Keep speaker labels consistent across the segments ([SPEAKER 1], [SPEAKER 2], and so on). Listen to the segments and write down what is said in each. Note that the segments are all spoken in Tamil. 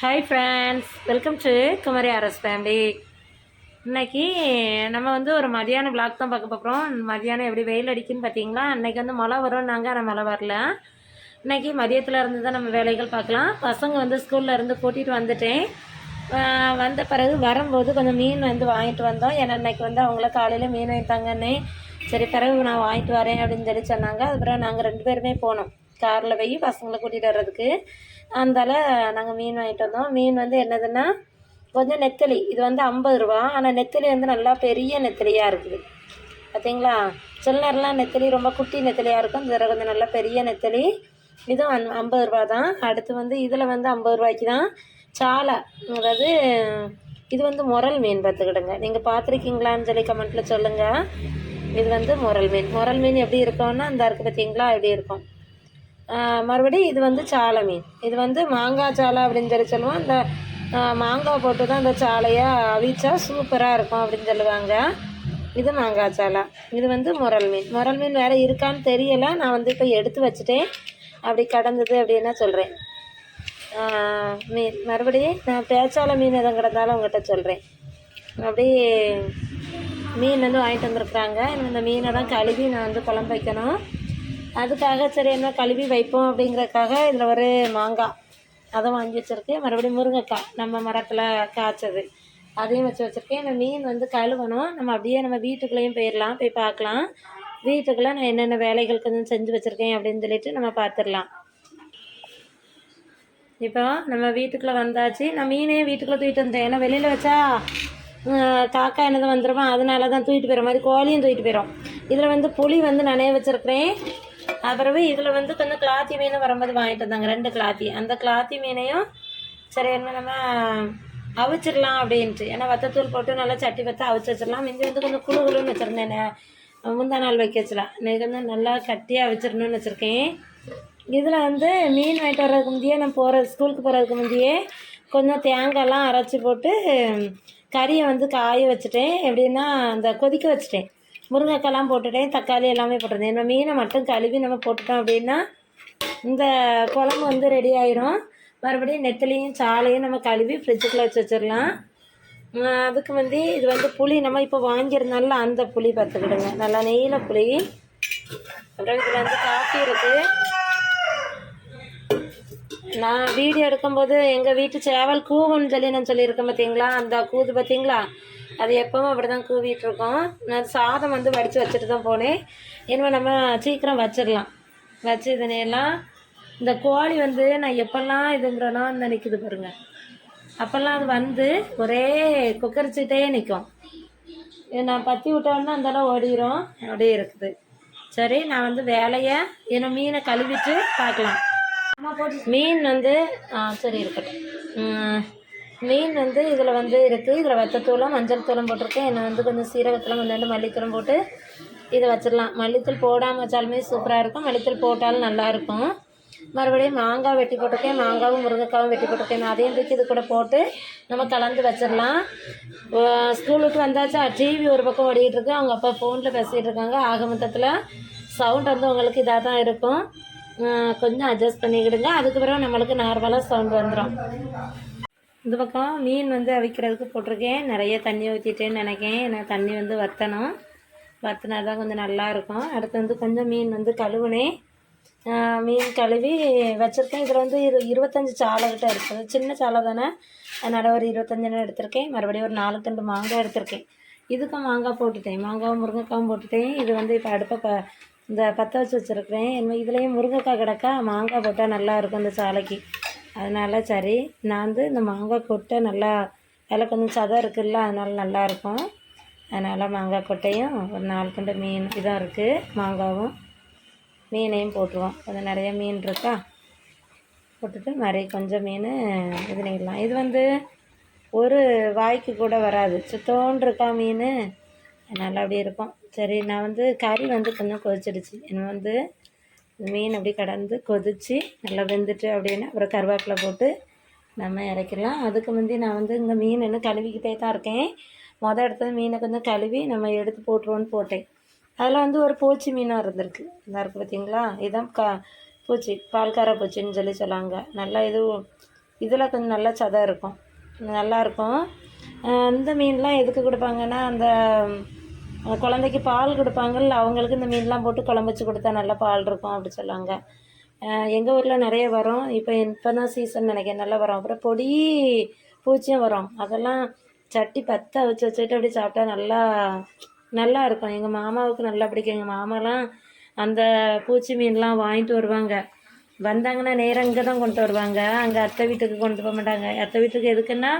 [SPEAKER 1] Hi friends welcome to Kumari Aras family இன்னைக்கு நம்ம வந்து ஒரு மதியான விளாக் தான் பார்க்க போகிறோம் மதியானம் எப்படி வெயில் அடிக்குன்னு பார்த்தீங்களா? அன்னைக்கு வந்து மழை வரும் நாங்கள் ஆனால் மழை வரல. இன்னைக்கு மதியத்தில் இருந்து தான் நம்ம வேலைகள் பார்க்கலாம். பசங்க வந்து ஸ்கூல்ல இருந்து கூட்டிகிட்டு வந்துட்டேன். வந்த பிறகு வரும்போது கொஞ்சம் மீன் வந்து வாங்கிட்டு வந்தோம். ஏன்னா இன்னைக்கு வந்து அவங்கள காலையில் மீன் வாங்கிட்டாங்கன்னே சரி பிறகு நான் வாங்கிட்டு வரேன் அப்படின்னு சொல்லி சொன்னாங்க. அதுக்கப்புறம் நாங்கள் ரெண்டு பேருமே போனோம். காரில் போய் பசங்களை கூட்டிகிட்டு வர்றதுக்கு. அந்தால நாங்கள் மீன் வாங்கிட்டு வந்தோம். மீன் வந்து என்னதுன்னா கொஞ்சம் நெத்தலி. இது வந்து ஐம்பது ரூபா. ஆனால் நெத்தலி வந்து நல்லா பெரிய நெத்தலியாக இருக்குது. பார்த்தீங்களா சில நேரம்லாம் நெத்தலி ரொம்ப குட்டி நெத்தலியாக இருக்கும். இந்த தடவை கொஞ்சம் நல்லா பெரிய நெத்தலி. இதுவும் அந் ஐம்பது ரூபா தான். அடுத்து வந்து இதில் வந்து ஐம்பது ரூபாய்க்கு தான் சாலை. அதாவது இது வந்து முரல் மீன் பார்த்துக்கிடுங்க நீங்கள் பார்த்துருக்கீங்களான்னு சொல்லி கமெண்ட்டில் சொல்லுங்கள் இது வந்து முரல் மீன். முரல் மீன் எப்படி இருக்கும்னா அந்த இருக்குது பார்த்தீங்களா எப்படி இருக்கும். மறுபடி மறுபடியும் இது வந்து சாலை மீன். இது வந்து மாங்காய் சாலை அப்படின்னு சொல்லி சொல்லுவோம். இந்த மாங்காய் போட்டு தான் இந்த சாலையை அவிச்சா சூப்பராக இருக்கும் அப்படின்னு சொல்லுவாங்க. இது மாங்காய் சாலை. இது வந்து முரல் மீன். முரல் மீன் வேறு இருக்கான்னு தெரியலை. நான் வந்து இப்போ எடுத்து வச்சுட்டேன். அப்படி கடந்தது அப்படின்னா சொல்கிறேன் மீன். மறுபடியும் நான் பேச்சாலை மீன் எதுவும் கிடந்தாலும் உங்கள்கிட்ட சொல்கிறேன் அப்படி மீன் வந்து வாங்கிட்டு வந்திருக்குறாங்க. இந்த மீனை தான் கழுவி நான் வந்து குழம்பு வைக்கணும். அதுக்காக சரி என்ன கழுவி வைப்போம் அப்படிங்கிறதுக்காக இதில் ஒரு மாங்காய். அதை வாங்கி வச்சுருக்கேன். மறுபடியும் முருங்கைக்காய் நம்ம மரத்தில் காய்ச்சது. அதையும் வச்சு வச்சுருக்கேன். இந்த மீன் வந்து கழுவணும். நம்ம அப்படியே நம்ம வீட்டுக்குள்ளேயும் போயிடலாம் போய் பார்க்கலாம். வீட்டுக்குள்ளே நான் என்னென்ன வேலைகள் கொஞ்சம் செஞ்சு வச்சுருக்கேன் அப்படின்னு சொல்லிட்டு நம்ம பார்த்துடலாம். இப்போ நம்ம வீட்டுக்குள்ளே வந்தாச்சு. நான் மீனே வீட்டுக்குள்ளே தூக்கிட்டு வந்தேன் ஏன்னா வெளியில் வச்சா காக்கா என்னது வந்துடுமா அதனால தான் தூக்கிட்டு போயிடுற மாதிரி கோழியும் தூக்கிட்டு போயிடும் இதில் வந்து புளி வந்து நனைய வச்சுருக்கிறேன். அப்புறவு இதில் வந்து கொஞ்சம் கிளாத்தி மீன் வரும்போது வாங்கிட்டு வந்தாங்க. ரெண்டு கிளாத்தி அந்த கிளாத்தி மீனையும் சரி என்ன நம்ம அவிச்சிடலாம் அப்படின்ட்டு. ஏன்னா வத்தத்தூள் போட்டு நல்லா சட்டி வத்த அவிச்சு வச்சிடலாம். மிஞ்சி வந்து கொஞ்சம் குழு குழுன்னு வச்சுருந்தேன். முந்தா நாள் வைக்க வச்சலாம் இன்றைக்கி வந்து நல்லா கட்டியாக வச்சிடணும்னு வச்சுருக்கேன். இதில் வந்து மீன் வாங்கிட்டு வர்றதுக்கு முந்தையே நான் போகிற ஸ்கூலுக்கு போகிறதுக்கு முந்தையே கொஞ்சம் தேங்காய்லாம் அரைச்சி போட்டு கறியை வந்து காய வச்சுட்டேன். எப்படின்னா அந்த கொதிக்க வச்சுட்டேன். முருங்கைக்காய்லாம் போட்டுட்டேன் தக்காளி எல்லாமே போட்டிருந்தேன். நம்ம மீனை மட்டும் கழுவி நம்ம போட்டுட்டோம் அப்படின்னா இந்த குழம்பு வந்து ரெடி ஆயிரும். மறுபடியும் நெத்திலையும் சாலையும் நம்ம கழுவி ஃப்ரிட்ஜுக்குள்ளே வச்சு வச்சிடலாம். அதுக்கு வந்து இது வந்து புளி நம்ம இப்போ வாங்கியிருந்தால அந்த புளி பார்த்துக்கிடுங்க. நல்லா நெய்யில் புளி. அப்புறம் இதில் வந்து காஃபி இருக்குது நான் வீடியோ எடுக்கும்போது எங்கள் வீட்டு சேவல் கூவுன்னு சொல்லி நான் சொல்லியிருக்கேன் பார்த்தீங்களா அந்த கூது பார்த்தீங்களா அது எப்பவும் அப்படி தான் கூவிட்டு இருக்கோம் நான் சாதம் வந்து வடித்து வச்சுட்டு தான் போனேன். இனிமேல் நம்ம சீக்கிரம் வச்சிடலாம். வச்சு இதனையெல்லாம் இந்த கோழி வந்து நான் எப்பெல்லாம் இதுங்கிறனோ நிற்குது பாருங்க. அப்போல்லாம் அது வந்து ஒரே குக்கரிச்சிட்டே நிற்கும் நான் பற்றி விட்டோன்னா அந்தளவு ஓடிரும். அப்படியே இருக்குது. சரி நான் வந்து வேலையை என்ன மீனை கழுவிட்டு பார்க்கலாம். மீன் வந்து சரி இருக்கட்டும். மீன் வந்து இதில் வந்து இருக்குது இதில் வத்தத்தூளும் மஞ்சள் தூளும் போட்டிருக்கேன். என்ன வந்து கொஞ்சம் சீரகத்தூளும் கொஞ்சோண்டு மல்லித்தூளும் போட்டு இதை வச்சிடலாம். மல்லித்தூள் போடாமல் வச்சாலுமே சூப்பராக இருக்கும். மல்லித்தூள் போட்டாலும் நல்லாயிருக்கும் மறுபடியும் மாங்காய் வெட்டி போட்டிருக்கேன். மாங்காவும் முருங்கைக்காவும் வெட்டி போட்டிருக்கேன். அதையும் தூக்கி இது கூட போட்டு நம்ம கலந்து வச்சிடலாம். ஸ்கூல் விட்டு வந்தாச்சா? டிவி ஒரு பக்கம் ஓடிக்கிட்டு இருக்கு. அவங்க அப்பா ஃபோனில் பேசிகிட்டு இருக்காங்க. ஆக மொத்தத்தில் சவுண்ட் வந்து உங்களுக்கு இதாக தான் இருக்கும். கொஞ்சம் அட்ஜஸ்ட் பண்ணிக்கிடுங்க. அதுக்கு பிறகு நம்மளுக்கு நார்மலாக சவுண்ட் வந்துடும் இந்த பக்கம் மீன் வந்து அவிக்கிறதுக்கு போட்டிருக்கேன். நிறைய தண்ணி ஊற்றிட்டேன்னு நினைக்கேன் எனக்கு தண்ணி வந்து வற்றணும் வற்றினா தான் கொஞ்சம் நல்லா இருக்கும். அடுத்து வந்து கொஞ்சம் மீன் வந்து கழுவுனேன். மீன் கழுவி வச்சுருக்கேன். இதில் வந்து இரு இருபத்தஞ்சி சாலை கிட்ட இருக்குது. சின்ன சாலை தானே. அதனால் ஒரு இருபத்தஞ்சுன்னு எடுத்திருக்கேன். மறுபடியும் ஒரு நாலு தண்டு மாங்காய் எடுத்திருக்கேன். இதுக்கும் மாங்காய் போட்டுட்டேன். மாங்காவும் முருங்கைக்காவும் போட்டுட்டேன். இது வந்து இப்போ அடுப்பை ப இந்த பற்ற வச்சு வச்சுருக்கிறேன். இதுலேயும் முருங்கைக்காய் கிடக்கா மாங்காய் போட்டால் நல்லாயிருக்கும் இந்த சாலைக்கு. அதனால் சரி நான் வந்து இந்த மாங்காய் கொட்டை நல்லா அதில் கொஞ்சம் சதம் இருக்குல்ல அதனால் நல்லா இருக்கும். அதனால் மாங்காய் கொட்டையும் ஒரு நாலு குண்டு மீன் இதாக இருக்குது மாங்காவும் மீனையும் போட்டுருவோம். கொஞ்சம் நிறைய மீன் இருக்கா? போட்டுட்டு மாதிரி கொஞ்சம் மீன் இது பண்ணிடலாம் இது வந்து ஒரு வாய்க்கு கூட வராது. சுத்தோன் இருக்கா மீன்? நல்லா அப்படி இருக்கும். சரி நான் வந்து கறி வந்து கொஞ்சம் கொதிச்சிடுச்சு. இன்னும் வந்து மீன் அப்படி கடந்து கொதித்து நல்லா வெந்துட்டு அப்படின்னா அப்புறம் கருவேப்பிலை போட்டு நம்ம இறக்கிடலாம். அதுக்கு முந்தி நான் வந்து இங்கே மீன் இன்னும் கழுவிக்கிட்டே தான் இருக்கேன். மொதல் இடத்துல மீனை கொஞ்சம் கழுவி நம்ம எடுத்து போட்டுருவோன்னு போட்டேன். அதில் வந்து ஒரு பூச்சி மீனாக இருந்திருக்கு. இதாக இருக்குது பார்த்தீங்களா? இதுதான் கா பூச்சி பால்கார பூச்சின்னு சொல்லி சொல்லுவாங்க நல்லா இது இதில் கொஞ்சம் நல்லா சதம் இருக்கும். நல்லாயிருக்கும் இந்த மீன்லாம் எதுக்கு கொடுப்பாங்கன்னா அந்த குழந்தைக்கு பால் கொடுப்பாங்கல்ல அவங்களுக்கு இந்த மீன்லாம் போட்டு குழம்பு வச்சு கொடுத்தா நல்லா பால் இருக்கும் அப்படி சொல்லுவாங்க. எங்கள் ஊரில் நிறைய வரும். இப்போ இப்போ தான் சீசன் நினைக்கிறேன். நல்லா வரும். அப்புறம் பொடி பூச்சியும் வரும். அதெல்லாம் சட்டி பற்ற வச்சு வச்சுட்டு அப்படி சாப்பிட்டா நல்லா நல்லா இருக்கும். எங்கள் மாமாவுக்கு நல்லா பிடிக்கும். எங்கள் மாமாலாம் அந்த பூச்சி மீன்லாம் வாங்கிட்டு வருவாங்க. வந்தாங்கன்னா நேரம் இங்கே தான் கொண்டு வருவாங்க. அங்கே அத்தை வீட்டுக்கு கொண்டு போக மாட்டாங்க. அத்தை வீட்டுக்கு எதுக்குன்னா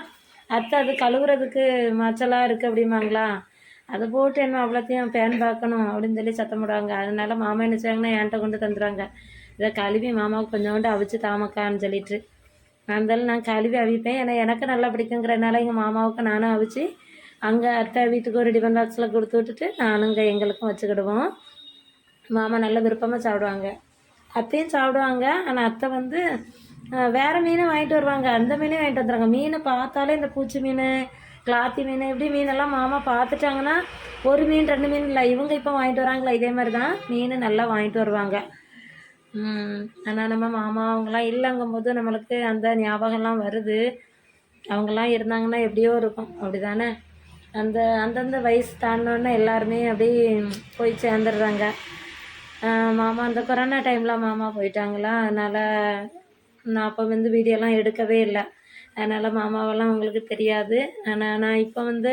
[SPEAKER 1] அத்தை அது கழுவுறதுக்கு மச்சலாக இருக்குது அப்படிம்பாங்களா? அதை போட்டு என்ன அவ்வளோத்தையும் பேன் பார்க்கணும் அப்படின்னு சொல்லி சத்தம் போடுவாங்க. அதனால மாமா என்ன செய்வாங்கன்னா என்கிட்ட கொண்டு தந்துடுவாங்க இதை கழுவி மாமாவுக்கு கொஞ்சோண்டு அவிச்சு தாமக்கான்னு சொல்லிட்டு. அதனால நான் கழுவி அவிப்பேன். ஏன்னா எனக்கு நல்லா பிடிக்குங்கிறனால எங்கள் மாமாவுக்கு நானும் அவிச்சு அங்கே அத்தை வீட்டுக்கு ஒரு டிஃபன் பாக்ஸில் கொடுத்து விட்டுட்டு நானும் இங்கே எங்களுக்கும் வச்சுக்கிடுவோம். மாமா நல்ல விருப்பமாக சாப்பிடுவாங்க. அத்தையும் சாப்பிடுவாங்க. ஆனால் அத்தை வந்து வேற மீனை வாங்கிட்டு வருவாங்க. அந்த மீனையும் வாங்கிட்டு வந்துடுறாங்க. மீனை பார்த்தாலே இந்த பூச்சி மீன் கிளாத்தி மீன் இப்படி மீனெல்லாம் மாமா பார்த்துட்டாங்கன்னா ஒரு மீன் ரெண்டு மீன் இல்லை. இவங்க இப்போ வாங்கிட்டு வராங்களா இதே மாதிரி தான் மீன் நல்லா வாங்கிட்டு வருவாங்க. ஆனால் நம்ம மாமா அவங்களாம் இல்லைங்கும் போது நம்மளுக்கு அந்த ஞாபகம்லாம் வருது. அவங்கெல்லாம் இருந்தாங்கன்னா எப்படியோ இருக்கும். அப்படி தானே அந்த அந்தந்த வயசு தாண்டினோடனே எல்லாருமே அப்படி போய் சேர்ந்துடுறாங்க. மாமா அந்த கொரோனா டைமில் மாமா போயிட்டாங்களா? அதனால் நான் அப்போ வந்து வீடியோலாம் எடுக்கவே இல்லை. அதனால் மாமாவெல்லாம் உங்களுக்கு தெரியாது. ஆனால் நான் இப்போ வந்து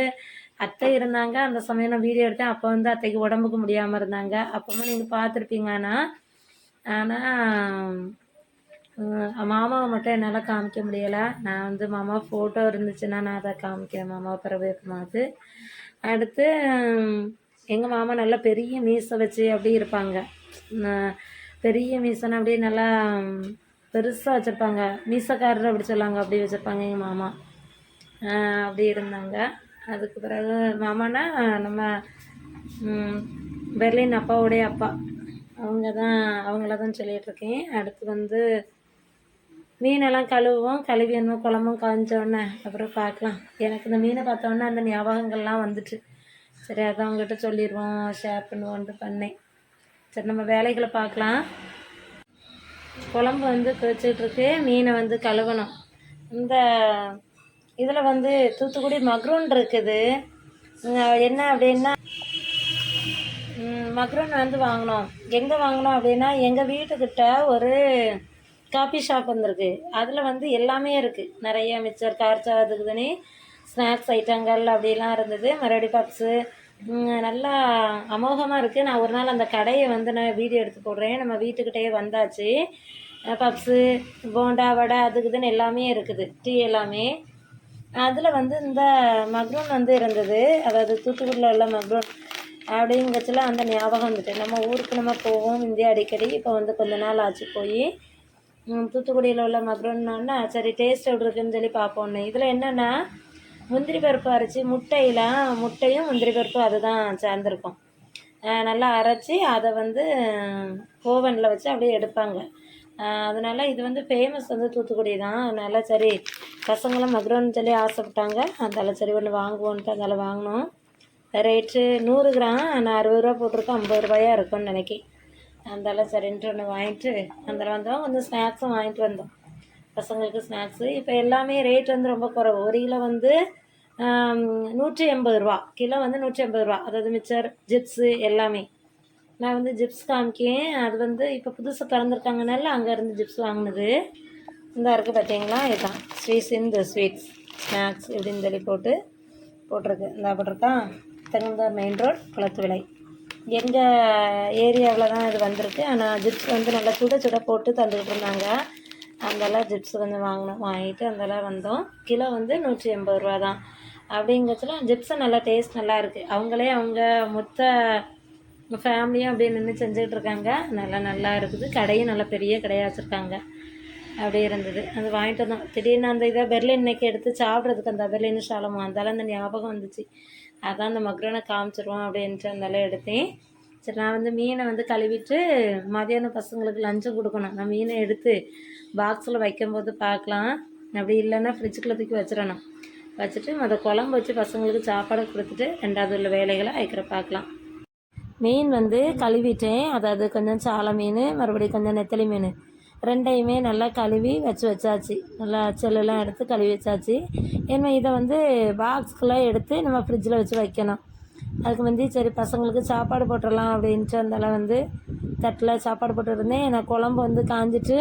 [SPEAKER 1] அத்தை இருந்தாங்க. அந்த சமயம் நான் வீடியோ எடுத்தேன். அப்போ வந்து அத்தைக்கு உடம்புக்கு முடியாமல் இருந்தாங்க. அப்போவும் நீங்கள் பார்த்துருப்பீங்க ஆனால் ஆனால் மாமாவை மட்டும் என்னால் காமிக்க முடியலை. நான் வந்து மாமா ஃபோட்டோ இருந்துச்சுன்னா நான் அதை காமிக்கிறேன். மாமா பிறகு அடுத்து எங்கள் மாமா நல்லா பெரிய மீசை வச்சு அப்படி இருப்பாங்க. பெரிய மீசனை அப்படியே நல்லா பெருசாக வச்சுருப்பாங்க. மீசக்காரர் அப்படி சொல்லுவாங்க. அப்படி வச்சுருப்பாங்க எங்கள் மாமா. அப்படி இருந்தாங்க. அதுக்கு பிறகு மாமானா நம்ம பெர்லின் அப்பாவுடைய அப்பா. அவங்க தான் அவங்கள தான் சொல்லிகிட்ருக்கேன் அடுத்து வந்து மீனெல்லாம் கழுவுவோம் கழுவி என்ன குழம்பும் காய்ஞ்சோடனே அப்புறம் பார்க்கலாம். எனக்கு இந்த மீனை பார்த்தோன்னே அந்த ஞாபகங்கள்லாம் வந்துட்டு சரி அதான் அவங்ககிட்ட சொல்லிடுவோம் ஷேர் பண்ணுவோன்ட்டு பண்ணேன். சரி நம்ம வேலைகளை பார்க்கலாம். குழம்பு வந்து கொதிச்சிட்ருக்கு மீனை வந்து கழுவணும். இந்த இதில் வந்து தூத்துக்குடி மக்ரூன் இருக்குது. என்ன அப்படின்னா மக்ரூன் வந்து வாங்கினோம். எங்கே வாங்கினோம் அப்படின்னா எங்கள் வீட்டுக்கிட்ட ஒரு காஃபி ஷாப் வந்திருக்கு. அதில் வந்து எல்லாமே இருக்குது நிறைய மிச்சர் கார்ச்சா அதுக்குதுன்னு ஸ்நாக்ஸ் ஐட்டங்கள் அப்படிலாம் இருந்தது. மறுபடி பப்ஸு நல்லா அமோகமாக இருக்குது நான் ஒரு நாள் அந்த கடையை வந்து நான் வீடியோ எடுத்து போடுறேன். நம்ம வீட்டுக்கிட்டேயே வந்தாச்சு. பப்ஸு போண்டா வடை அதுக்கு இதுன்னு எல்லாமே இருக்குது. டீ எல்லாமே. அதில் வந்து இந்த மக்ரூன் வந்து இருந்தது. அதாவது தூத்துக்குடியில் உள்ள மக்ரூன் அப்படிங்கச்சில அந்த ஞாபகம் வந்துட்டு நம்ம ஊருக்கு நம்ம போவோம் இந்தியா அடிக்கடி. இப்போ வந்து கொஞ்ச நாள் ஆச்சு போய். தூத்துக்குடியில் உள்ள மக்ரூன்னா சரி டேஸ்ட் எப்படி இருக்குன்னு சொல்லி பார்ப்போன்னு இதில் என்னென்னா முந்திரி பருப்பு அரைச்சி முட்டையில் முட்டையும் முந்திரி பருப்பு அதுதான் சேர்ந்துருக்கும். நல்லா அரைச்சி அதை வந்து ஓவனில் வச்சு அப்படியே எடுப்பாங்க. அதனால் இது வந்து ஃபேமஸ் வந்து தூத்துக்குடி தான். அதனால் சரி பசங்களும் மக்ரோன்னு சொல்லி ஆசைப்பட்டாங்க. அதனால் சரி ஒன்று வாங்குவோன்ட்டு அதனால் வாங்கினோம். ரேட்டு நூறு கிராம் நான் அறுபது ரூபா போட்டிருக்கோம் ஐம்பது ரூபாயா இருக்கும்னு நினைக்கி. அதனால் சரின்ட்டு ஒன்று வாங்கிட்டு அதில் வந்தோம். கொஞ்சம் ஸ்நாக்ஸும் வாங்கிட்டு வந்தோம். பசங்களுக்கு ஸ்நாக்ஸு இப்போ எல்லாமே ரேட் வந்து ரொம்ப குறைவு. ஒரு கிலோ வந்து நூற்றி எண்பது ரூபா. கிலோ வந்து நூற்றி எண்பது ரூபா. அதாவது மிச்சர் ஜிப்ஸு எல்லாமே. நான் வந்து ஜிப்ஸ் காமிக்கேன். அது வந்து இப்போ புதுசாக திறந்துருக்காங்கனால அங்கேருந்து ஜிப்ஸ் வாங்கினது. இந்த இருக்குது பார்த்தீங்களா இதுதான் ஸ்ரீ சிந்து ஸ்வீட்ஸ் ஸ்நாக்ஸ் இப்படின்னு சொல்லி போட்டு போட்டிருக்கு. இந்த போட்டிருக்கா? தெங்கந்தார் மெயின் ரோட் குளத்து விலை எங்கள் ஏரியாவில் தான் இது வந்திருக்கு. ஆனால் ஜிப்ஸ் வந்து நல்லா சுட சுட போட்டு தந்துக்கிட்டு இருந்தாங்க. அந்தெல்லாம் ஜிப்ஸ் கொஞ்சம் வாங்கினோம். வாங்கிட்டு அந்தெல்லாம் வந்தோம். கிலோ வந்து நூற்றி எண்பது ரூபா தான் அப்படிங்கறதுல ஜிப்ஸும் நல்லா டேஸ்ட் நல்லா இருக்குது அவங்களே அவங்க மொத்த ஃபேமிலியும் அப்படியே நின்று செஞ்சுக்கிட்டு இருக்காங்க. நல்லா நல்லா இருக்குது. கடையும் நல்லா பெரிய கடையாக வச்சுருக்காங்க. அப்படியே இருந்தது. அது வாங்கிட்டு வந்தோம். திடீர்னு அந்த இதை பெர்லின் இன்னைக்கு எடுத்து சாப்பிட்றதுக்கு அந்த பெர்லின் ஷாலமும் அந்தாலும் அந்த ஞாபகம் வந்துச்சு. அதான் அந்த மக்ரோனை காமிச்சிருவோம் அப்படின்ட்டு அந்தாலும் எடுத்தேன். சரி நான் வந்து மீனை வந்து கழுவிட்டு மதியானம் பசங்களுக்கு லஞ்சம் கொடுக்கணும். நான் மீனை எடுத்து பாக்ஸில் வைக்கும்போது பார்க்கலாம். அப்படி இல்லைன்னா ஃப்ரிட்ஜுக்குள்ளே தூக்கி வச்சிடணும். வச்சுட்டு அதை குழம்பு வச்சு பசங்களுக்கு சாப்பாடு கொடுத்துட்டு ரெண்டாவது உள்ள வேலைகளை வைக்கிற பார்க்கலாம். மீன் வந்து கழுவிட்டேன். அதாவது கொஞ்சம் சாலை மீன் மறுபடியும் கொஞ்சம் நெத்தலி மீன். ரெண்டையுமே நல்லா கழுவி வச்சு வச்சாச்சு. நல்லா செல்லெல்லாம் எடுத்து கழுவி வச்சாச்சு. ஏன்னா இதை வந்து பாக்ஸ்குள்ளே எடுத்து நம்ம ஃப்ரிட்ஜில் வச்சு வைக்கணும். அதுக்கு வந்து சரி பசங்களுக்கு சாப்பாடு போட்டுடலாம் அப்படின்ட்டு அதனால வந்து தட்டில் சாப்பாடு போட்டுருந்தேன். நான் குழம்பு வந்து காஞ்சிட்டு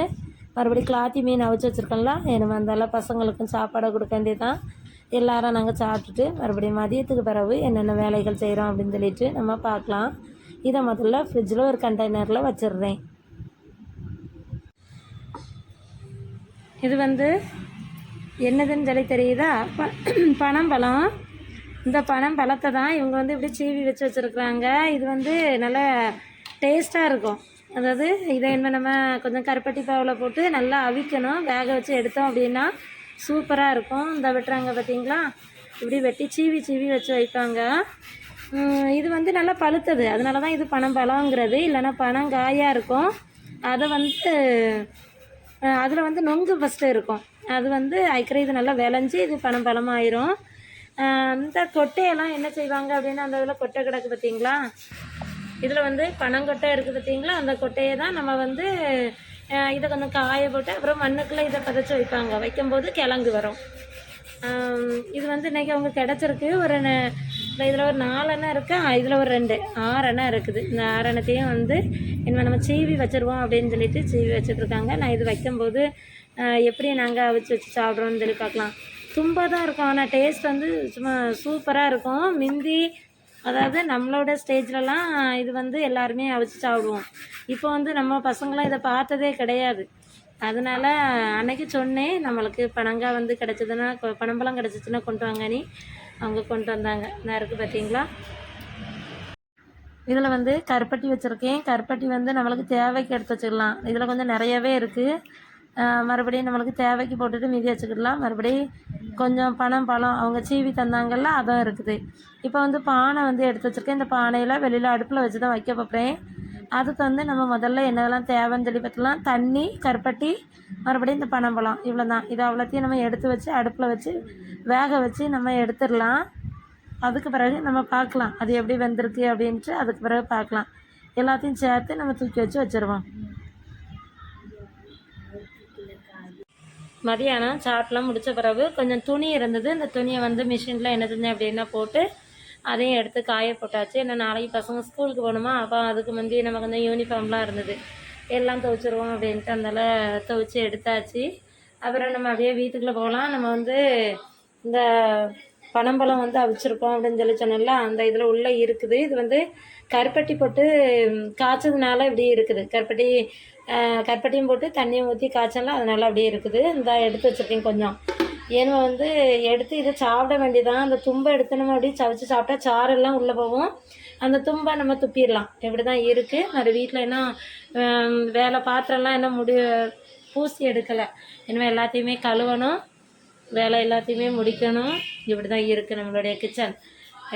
[SPEAKER 1] மறுபடியும் கிளாத்தி மீன் அவிச்சு வச்சுருக்கேன்ல எனக்கு அந்தால பசங்களுக்கும் சாப்பாடை கொடுக்க வேண்டியதான் எல்லாரும் நாங்கள் சாப்பிட்டுட்டு மறுபடியும் மதியத்துக்கு பிறகு என்னென்ன வேலைகள் செய்கிறோம் அப்படின்னு சொல்லிட்டு நம்ம பார்க்கலாம். இதை முதல்ல ஃப்ரிட்ஜில் ஒரு கண்டெய்னரில் வச்சிடுறேன். இது வந்து என்னதுன்னு சொல்லி தெரியுதா? ப பனம்பழம் இந்த பனம்பழத்தை தான் இவங்க வந்து இப்படி சீவி வச்சு வச்சுருக்குறாங்க. இது வந்து நல்லா டேஸ்ட்டாக இருக்கும். அதாவது இதை என்ன நம்ம கொஞ்சம் கருப்பட்டி பாவில் போட்டு நல்லா அவிக்கணும். வேக வச்சு எடுத்தோம் அப்படின்னா சூப்பராக இருக்கும். இந்த வெட்டுறாங்க பார்த்தீங்களா இப்படி வெட்டி சீவி சீவி வச்சு வைப்பாங்க. இது வந்து நல்லா பழுத்தது. அதனால தான் இது பனம்பழங்கிறது இல்லைன்னா பனங்காயாக இருக்கும். அதை வந்து அதில் வந்து நொங்கு ஃபஸ்ட்டு இருக்கும். அது வந்து அதுக்கற இது நல்லா விளைஞ்சி இது பனம் பழமாயிரும். இந்த கொட்டையெல்லாம் என்ன செய்வாங்க அப்படின்னா அந்த இதில் கொட்டை கிடக்கு பார்த்தீங்களா இதில் வந்து பனங்கொட்டை இருக்குது பார்த்தீங்களா அந்த கொட்டையை தான் நம்ம வந்து இதை கொஞ்சம் காய போட்டு அப்புறம் மண்ணுக்குள்ளே இதை பதைச்சி வைப்பாங்க. வைக்கும்போது கிழங்கு வரும். இது வந்து இன்றைக்கி அவங்க கிடச்சிருக்கு. ஒரு இதில் ஒரு நாலு இருக்குது இருக்கு இதில் ஒரு ரெண்டு. ஆறு இருக்குது. இந்த ஆறணத்தையும் வந்து என்ன நம்ம சீவி வச்சுருவோம் அப்படின்னு சொல்லிட்டு சீவி வச்சுட்ருக்காங்க. நான் இது வைக்கும்போது எப்படி நாங்கள் அவிச்சு வச்சு சாப்பிட்றோன்னு சொல்லி பார்க்கலாம். தும்பாக தான் இருக்கும் ஆனால் டேஸ்ட் வந்து சும்மா சூப்பராக இருக்கும். மிந்தி அதாவது நம்மளோட ஸ்டேஜ்லலாம் இது வந்து எல்லாருமே அவிச்சு சாப்பிடுவோம். இப்போ வந்து நம்ம பசங்களாம் இதை பார்த்ததே கிடையாது. அதனால் அன்னைக்கு சொன்னேன் நம்மளுக்கு பனங்காய் வந்து கிடச்சதுன்னா கொ- பனம்பழம் கிடச்சிச்சின்னா கொண்டு வாங்க நீ. அவங்க கொண்டு வந்தாங்க. நான் இருக்குது பார்த்தீங்களா இதில் வந்து கருப்பட்டி வச்சுருக்கேன். கருப்பட்டி வந்து நம்மளுக்கு தேவைக்கு எடுத்து வச்சுக்கலாம். இதில் கொஞ்சம் நிறையவே இருக்குது மறுபடியும் நம்மளுக்கு தேவைக்கு போட்டுட்டு மீதி வச்சுக்கிடலாம். மறுபடியும் கொஞ்சம் பணம் பழம் அவங்க சீவி தந்தாங்கல்ல அதுவும் இருக்குது. இப்போ வந்து பானை வந்து எடுத்து வச்சுருக்கேன். இந்த பானையில் வெளியில் அடுப்பில் வச்சு தான் வைக்க பார்ப்பேன் அதுக்கு வந்து நம்ம முதல்ல என்னதெல்லாம் தேவைன்னு சொல்லி பார்த்தலாம் தண்ணி கருப்பட்டி மறுபடியும் இந்த பனம்பழம். இவ்வளோ தான் இது அவ்வளோத்தையும் நம்ம எடுத்து வச்சு அடுப்பில் வச்சு வேக வச்சு நம்ம எடுத்துடலாம். அதுக்கு பிறகு நம்ம பார்க்கலாம். அது எப்படி வந்திருக்கு அப்படின்ட்டு அதுக்கு பிறகு பார்க்கலாம். எல்லாத்தையும் சேர்த்து நம்ம தூக்கி வச்சு வச்சுருவோம். மதியானம் சாப்பிட்லாம் முடித்த பிறகு கொஞ்சம் துணி இருந்தது. இந்த துணியை வந்து மிஷினில் என்ன செஞ்சேன் அப்படின்னா போட்டு அதையும் எடுத்து காய போட்டாச்சு. ஏன்னா நாளைக்கு பசங்க ஸ்கூலுக்கு போகணுமா? அப்போ அதுக்கு முந்தி நமக்கு கொஞ்சம் யூனிஃபார்ம்லாம் இருந்தது. எல்லாம் துவைச்சிருவோம் அப்படின்ட்டு அந்தால துவைச்சி எடுத்தாச்சு. அப்புறம் நம்ம அப்படியே வீட்டுக்குள்ளே போகலாம். நம்ம வந்து இந்த பனம்பழம் வந்து அவிச்சிருக்கோம் அப்படின்னு சொல்லி சொன்னோம்ல அந்த இதில் உள்ளே இருக்குது. இது வந்து கருப்பட்டி போட்டு காய்ச்சதுனால இப்படி இருக்குது. கருப்பட்டி கருப்பட்டியும் போட்டு தண்ணியும் ஊற்றி காய்ச்சலாம் அதனால அப்படியே இருக்குது. இந்த எடுத்து வச்சுருக்கேன் கொஞ்சம். ஏன்னா வந்து எடுத்து இதை சாப்பிட வேண்டியதான் அந்த தும்பை எடுத்து நம்ம அப்படியே சவைச்சு சாப்பிட்டா சாரெல்லாம் உள்ளே போகும். அந்த தும்பை நம்ம துப்பிடலாம். இப்படி தான் இருக்குது மறு வீட்டில் என்ன வேலை பாத்திரம்லாம் என்ன முடி பூசி எடுக்கலை. இனிமேல் எல்லாத்தையுமே கழுவணும். வேலை எல்லாத்தையுமே முடிக்கணும். இப்படி தான் இருக்குது நம்மளுடைய கிச்சன்.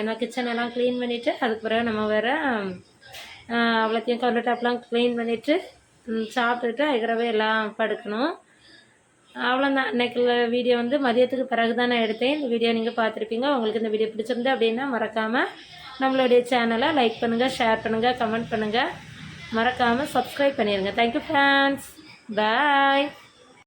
[SPEAKER 1] ஏன்னா கிச்சன் எல்லாம் க்ளீன் பண்ணிவிட்டு அதுக்கு பிறகு நம்ம வேறு அவ்வளோத்தையும் கவுண்டர் டாப்லாம் க்ளீன் பண்ணிவிட்டு சாப்பிட்டுட்டு அதுக்கிறவே எல்லாம் படுக்கணும். அவ்வளோதான் இன்னைக்கு வீடியோ வந்து மதியத்துக்கு பிறகு தான் நான் எடுத்தேன். இந்த வீடியோ நீங்கள் பார்த்துருப்பீங்க. உங்களுக்கு இந்த வீடியோ பிடிச்சிருந்தது அப்படின்னா மறக்காமல் நம்மளுடைய சேனலை லைக் பண்ணுங்கள் ஷேர் பண்ணுங்கள் கமெண்ட் பண்ணுங்கள் மறக்காமல் சப்ஸ்கிரைப் பண்ணிடுங்க தேங்க்யூ ஃப்ரெண்ட்ஸ் பாய்